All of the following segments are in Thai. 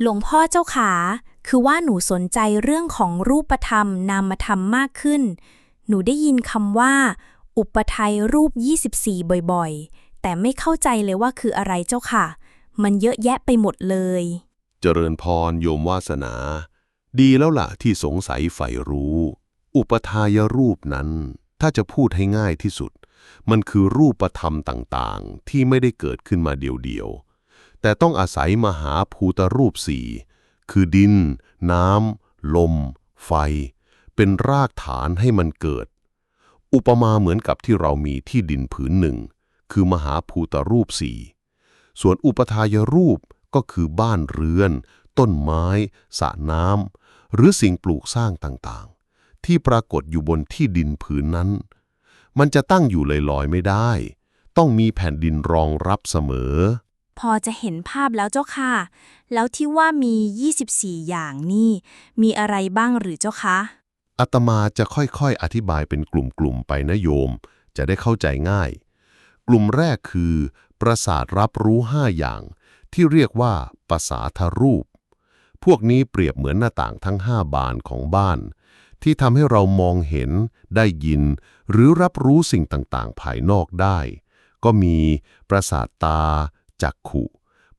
หลวงพ่อเจ้าขา คือว่าหนูสนใจเรื่องของรูปธรรมนามธรรมมากขึ้น หนูได้ยินคำว่า อุปไทยรูป 24 บ่อยๆ แต่ไม่เข้าใจเลยว่าคืออะไรเจ้าค่ะ มันเยอะแยะไปหมดเลย เจริญพรโยมวาสนา ดีแล้วล่ะที่สงสัยใฝ่รู้ อุปทายรูปนั้น ถ้าจะพูดให้ง่ายที่สุด มันคือรูปธรรมต่างๆ ที่ไม่ได้เกิดขึ้นมาเดียวๆ แต่ต้องอาศัยมหาภูตรูปสี่ คือดิน น้ำ ลม ไฟ เป็นรากฐานให้มันเกิด อุปมาเหมือนกับที่เรามีที่ดินผืนหนึ่ง คือมหาภูตรูปสี่ ส่วนอุปทายรูปก็คือบ้านเรือน ต้นไม้สระน้ำ หรือสิ่งปลูกสร้างต่างๆ ที่ปรากฏอยู่บนที่ดินผืนนั้น มันจะตั้งอยู่ลอยๆไม่ได้ ต้องมีแผ่นดินรองรับเสมอ พอจะเห็นภาพแล้วเจ้าค่ะ แล้วที่ว่ามี 24 อย่างนี่ มีอะไรบ้างหรือเจ้าคะอาตมาจะค่อยๆ อธิบายเป็นกลุ่มๆ ไปนะโยม จะได้เข้าใจง่าย กลุ่มแรกคือ ประสาทรับรู้ห้าอย่าง ที่เรียกว่าประสาทรูป พวกนี้เปรียบเหมือนหน้าต่างทั้งห้าบานของบ้าน ที่ทำให้เรามองเห็น ได้ยิน หรือรับรู้สิ่งต่างๆ ภายนอกได้ ก็มีประสาทตา จักขุ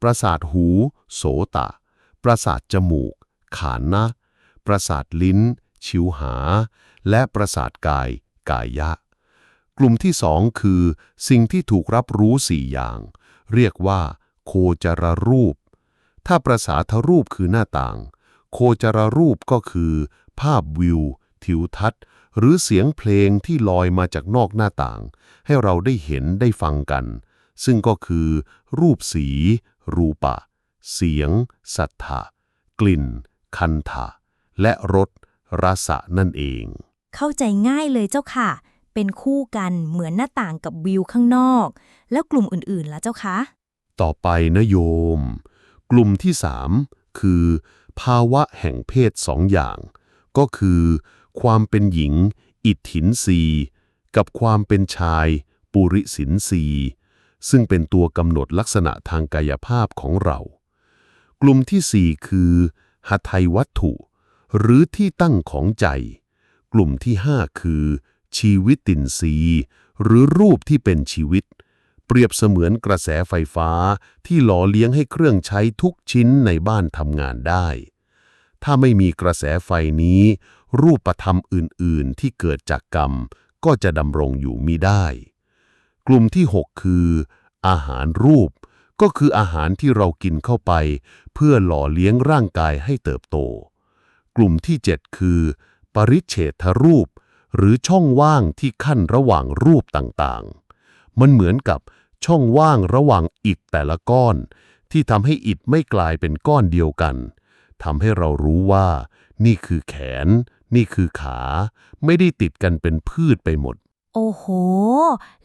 ประสาทหู โสตะ ประสาทจมูก ขานนะ ประสาทลิ้น ชิวหา และประสาทกาย กายะ กลุ่มที่สองคือ สิ่งที่ถูกรับรู้สี่อย่าง เรียกว่า โคจรรูป ถ้าประสาทรูปคือหน้าต่าง โคจรรูปก็คือ ภาพวิว ทิวทัศน์หรือเสียงเพลงที่ลอยมาจากนอกหน้าต่าง ให้เราได้เห็นได้ฟังกัน ซึ่งก็คือ รูปสี รูปะ เสียง สัทธะกลิ่น คันธะและรสรสะนั่นเอง เข้าใจง่ายเลยเจ้าค่ะ เป็นคู่กันเหมือนหน้าต่างกับวิวข้างนอก แล้วกลุ่มอื่นๆล่ะเจ้าคะ ต่อไปนะโยม กลุ่มที่สามคือ ภาวะแห่งเพศสองอย่าง ก็คือ ความเป็นหญิง อิทธินรีกับความเป็นชาย ปุริสินรี ซึ่งเป็นตัวกำหนดลักษณะทางกายภาพของเรา กลุ่มที่สี่คือหทัยวัตถุ หรือที่ตั้งของใจ กลุ่มที่ห้าคือ ชีวิตตินทรีหรือรูปที่เป็นชีวิต เปรียบเสมือนกระแสไฟฟ้าที่หล่อเลี้ยงให้เครื่องใช้ทุกชิ้นในบ้านทำงานได้ ถ้าไม่มีกระแสไฟนี้ รูปธรรมอื่น ๆ ที่เกิดจากกรรมก็จะดำรงอยู่มิได้ กลุ่มที่ 6 คือ อาหารรูป ก็คืออาหารที่เรากินเข้าไป เพื่อหล่อเลี้ยงร่างกายให้เติบโต กลุ่มที่ 7 คือ ปริเฉทรูป หรือช่องว่างที่ขั้นระหว่างรูปต่างๆ มันเหมือนกับช่องว่างระหว่างอิฐแต่ละก้อน ที่ทำให้อิฐไม่กลายเป็นก้อนเดียวกันทำให้เรารู้ว่า นี่คือแขน นี่คือขา ไม่ได้ติดกันเป็นพืชไปหมด โอ้โห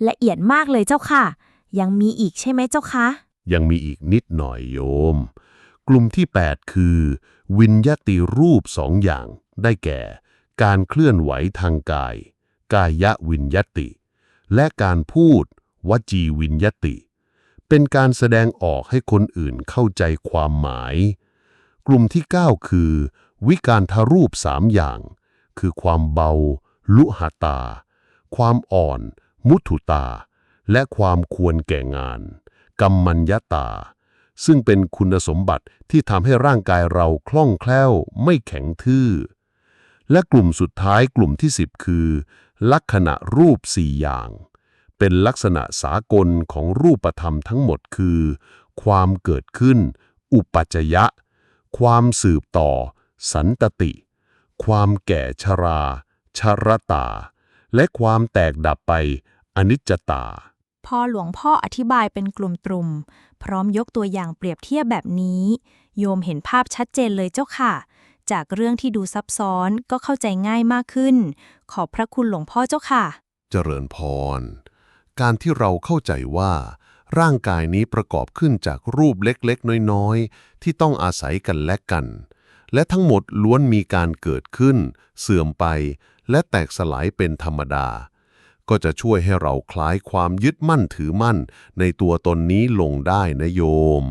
ละเอียดมากเลยเจ้าค่ะ ยังมีอีกใช่ไหมเจ้าคะ ยังมีอีกนิดหน่อยโยม กลุ่มที่ 8 คือ วิญญาติรูปสองอย่าง ได้แก่ การเคลื่อนไหวทางกาย กายวิญญาติ และการพูด วจีวิญญาติ เป็นการแสดงออกให้คนอื่นเข้าใจความหมาย กลุ่มที่ 9 คือ วิการทรูปสามอย่าง คือความเบา ลุหตา ความอ่อน มุทุตา และความควรแก่งาน กรรมัญญาตา ซึ่งเป็นคุณสมบัติที่ทำให้ร่างกายเราคล่องแคล่ว ไม่แข็งทื่อ และกลุ่มสุดท้ายกลุ่มที่ 10 คือ ลักษณะรูปสี่อย่าง เป็นลักษณะสากลของรูปธรรมทั้งหมดคือ ความเกิดขึ้น อุปัจจยะ ความสืบต่อ สันตติ ความแก่ชรา ชรตา และความแตกดับไปอนิจจตา พอหลวงพ่ออธิบายเป็นกลุ่มตรุม พร้อมยกตัวอย่างเปรียบเทียบแบบนี้ โยมเห็นภาพชัดเจนเลยเจ้าค่ะ จากเรื่องที่ดูซับซ้อนก็เข้าใจง่ายมากขึ้น ขอบพระคุณหลวงพ่อเจ้าค่ะ เจริญพร การที่เราเข้าใจว่า ร่างกายนี้ประกอบขึ้นจากรูปเล็กๆ น้อยๆ ที่ต้องอาศัยกันและกัน และทั้งหมดล้วนมีการเกิดขึ้น เสื่อมไป และแตกสลายเป็นธรรมดา ก็จะช่วยให้เราคลายความยึดมั่นถือมั่นในตัวตนนี้ลงได้นะโยม